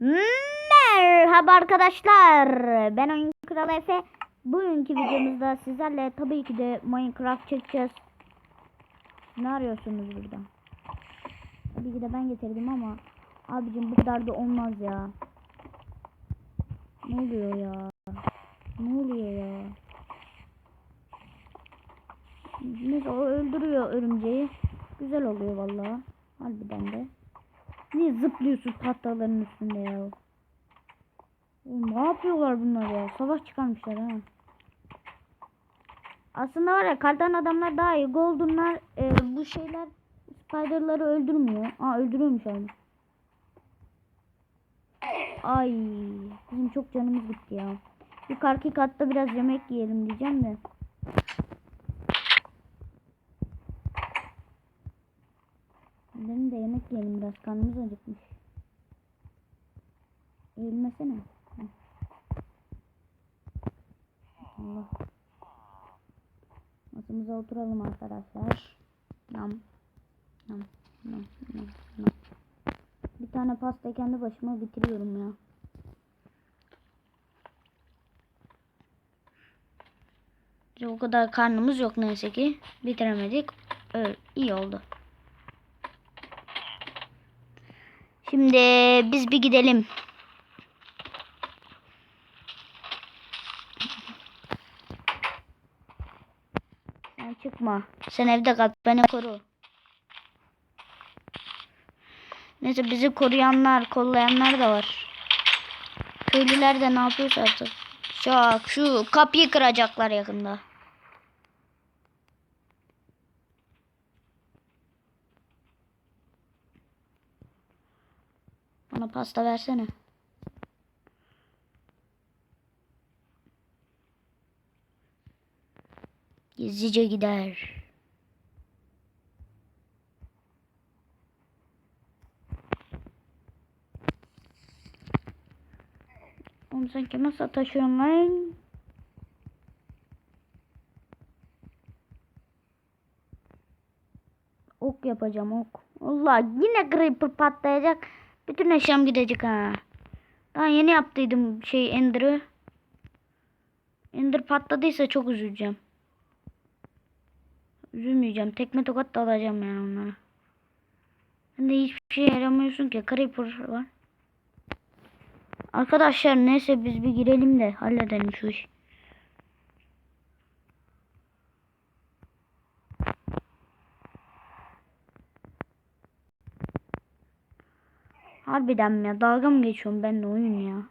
Merhaba arkadaşlar. Ben Oyun Kralı Efe. Bugünkü videomuzda sizlerle tabii ki de Minecraft çekeceğiz. Ne arıyorsunuz burada? Tabii ki de ben getirdim ama abicim bu kadar da olmaz ya. Ne oluyor ya? Ne oluyor ya? Neyse o öldürüyor örümceği. Güzel oluyor vallahi. Harbiden de. Niye zıplıyorsun tahtaların üstünde ya? Oğlum ne yapıyorlar bunlar ya? Savaş çıkarmışlar ha. Aslında var ya kardan adamlar daha iyi. Golden'lar e, bu şeyler Spider'ları öldürmüyor. Aa öldürüyormuş abi. Ay bizim çok canımız gitti ya. Yukarıki katta biraz yemek yiyelim diyeceğim de. Gidelim de yemek yiyelim biraz karnımız acıkmış. Eğilmesene. Allah. Masamıza oturalım arkadaşlar. Nam. Nam. Nam. Nam. Nam. Bir tane pasta kendi başıma bitiriyorum ya. O kadar karnımız yok neyse ki. Bitiremedik. Öyle, iyi oldu. Şimdi biz bir gidelim. Sen çıkma. Sen evde kal. Beni koru. Neyse bizi koruyanlar, kollayanlar da var. Köylüler de ne yapıyorsa artık. Şak şu kapıyı kıracaklar yakında. Bana pasta versene. Gizlice gider. Oğlum sen kime sataşıyorsun lan? Ok yapacağım ok. Allah yine creeper patlayacak. Bütün eşyam gidecek ha. Daha yeni yaptıydım şey Ender'ı. Ender patladıysa çok üzüleceğim. Üzülmeyeceğim. Tekme tokat da alacağım yani onlara. Sen de hiçbir şey yaramıyorsun ki. Creeper var. Arkadaşlar neyse biz bir girelim de halledelim şu işi. Harbiden mi ya? Dalga mı geçiyorum benimle oyun ya?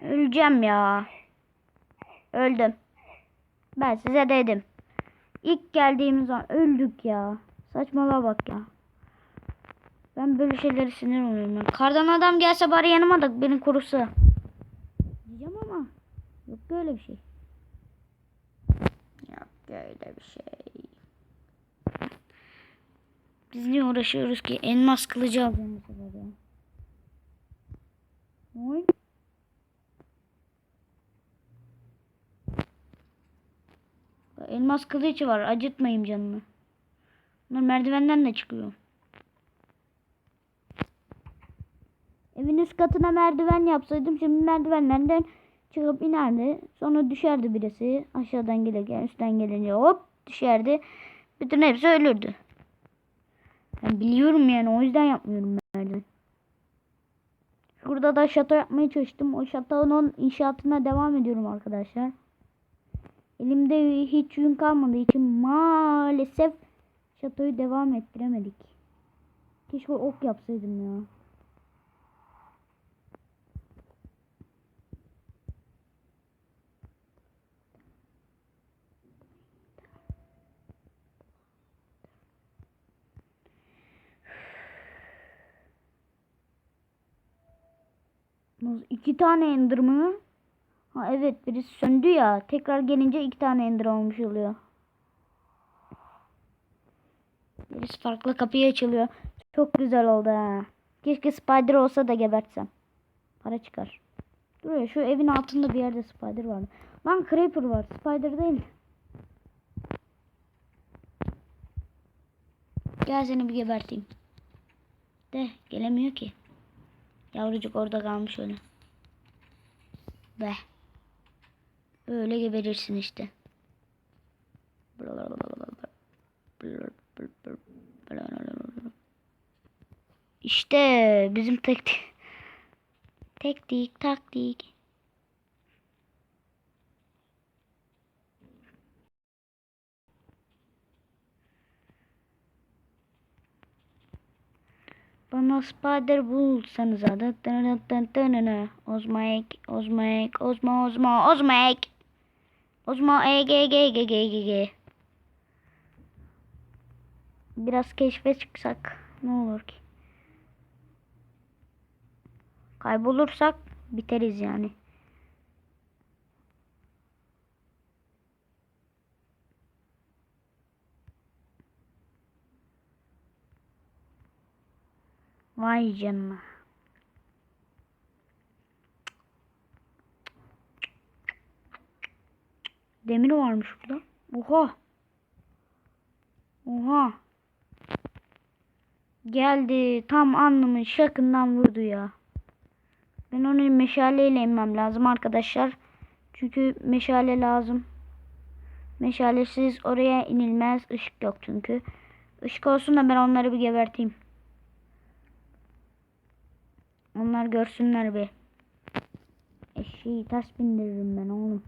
Öleceğim ya. Öldüm. Ben size dedim. İlk geldiğimiz zaman öldük ya. Saçmalığa bak ya. Ben böyle şeylere sinir oluyorum. ya. Kardan adam gelse bari yanıma da beni korusa. Diyeceğim ama yok böyle bir şey. Yok böyle bir şey. Biz niye uğraşıyoruz ki? Elmas kılıcı alacağım bu sefer ya. Oy. Elmas kılıcı var. Acıtmayayım canını. Bunlar merdivenden de çıkıyor. Evin üst katına merdiven yapsaydım şimdi merdivenlerden çıkıp inerdi. Sonra düşerdi birisi. Aşağıdan gelirken üstten gelince hop düşerdi. Bütün hepsi ölürdü. Ben biliyorum yani o yüzden yapmıyorum merdiven. Şurada da şato yapmaya çalıştım. O şatonun inşaatına devam ediyorum arkadaşlar. Elimde hiç yün kalmadığı için maalesef şatoyu devam ettiremedik. Keşke ok yapsaydım ya. Nasıl iki tane ender mı? Ha evet birisi söndü ya. Tekrar gelince iki tane ender olmuş oluyor. Birisi farklı kapıyı açılıyor. Çok güzel oldu ha. Keşke spider olsa da gebertsem. Para çıkar. Dur ya şu evin altında bir yerde spider var. Lan creeper var. Spider değil. Gel seni bir geberteyim. De gelemiyor ki. Yavrucuk orada kalmış öyle. Be. Öyle geberirsin işte. İşte bizim taktik. Teknik taktik. Bana spider bulsanız adı. Ozmaek, ozmaek, ozma, ozma, ozmaek. Ozma, e, g, g, g, g, g, g. Biraz keşfe çıksak ne olur ki? Kaybolursak biteriz yani. Vay canına. Demir varmış burada. Oha. Oha. Geldi. Tam alnımın şakından vurdu ya. Ben onu meşaleyle inmem lazım arkadaşlar. Çünkü meşale lazım. Meşalesiz oraya inilmez. Işık yok çünkü. Işık olsun da ben onları bir geberteyim. Onlar görsünler bir. Eşeği ters bindiririm ben oğlum.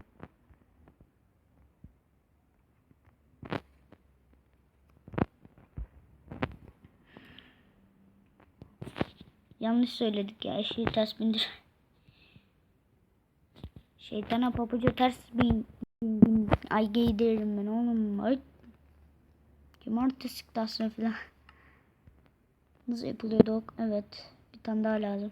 Yanlış söyledik ya. Eşeği ters bindir. Şeytana pabucu ters bin, bin, bin. Ay giydiririm ben oğlum. Ay. Cumartesi tasını falan. Nasıl yapılıyordu? Evet. Bir tane daha lazım.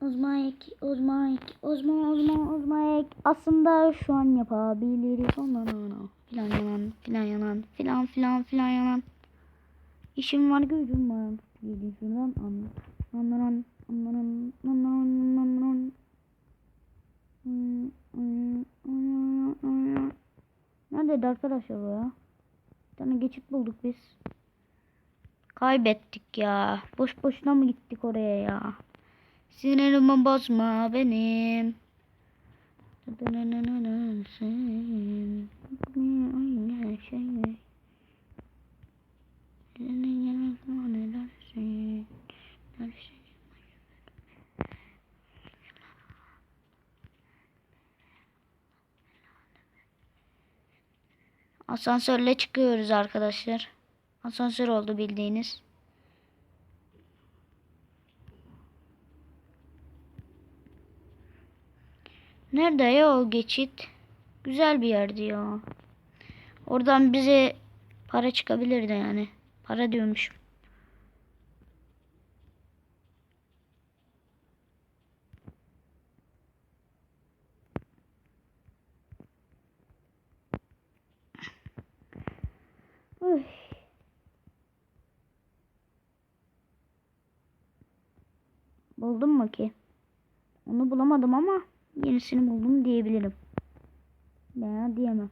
Ozma ek, ozma ozma ozma ozma ek. Aslında şu an yapabiliriz. Ondan ana. Filan yalan, filan yalan, filan filan filan yalan. İşim var, gücüm var. Gidin şuradan an. Anlanan, anlanan, anlanan, anlanan. Nerede arkadaşlar o ya? Bir tane geçit bulduk biz. Kaybettik ya. Boş boşuna mı gittik oraya ya? Sinirimi bozma benim. Asansörle çıkıyoruz arkadaşlar. Asansör oldu bildiğiniz. Nerede ya o geçit? Güzel bir yerdi ya. Oradan bize para çıkabilirdi yani. Para diyormuşum. Uy. Buldum mu ki? Onu bulamadım ama yenisini buldum diyebilirim. Veya diyemem.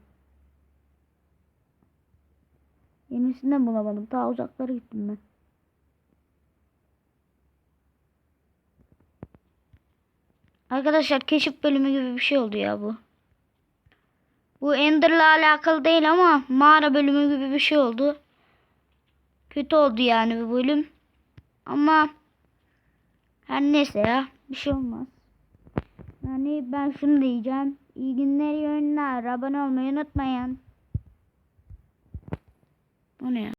Yenisini de bulamadım. Daha uzaklara gittim ben. Arkadaşlar keşif bölümü gibi bir şey oldu ya bu. Bu Ender'la alakalı değil ama mağara bölümü gibi bir şey oldu. Kötü oldu yani bu bölüm. Ama her neyse ya bir şey olmaz. Yani ben şunu diyeceğim. İyi günler, iyi günler. Abone olmayı unutmayın. O ne ya?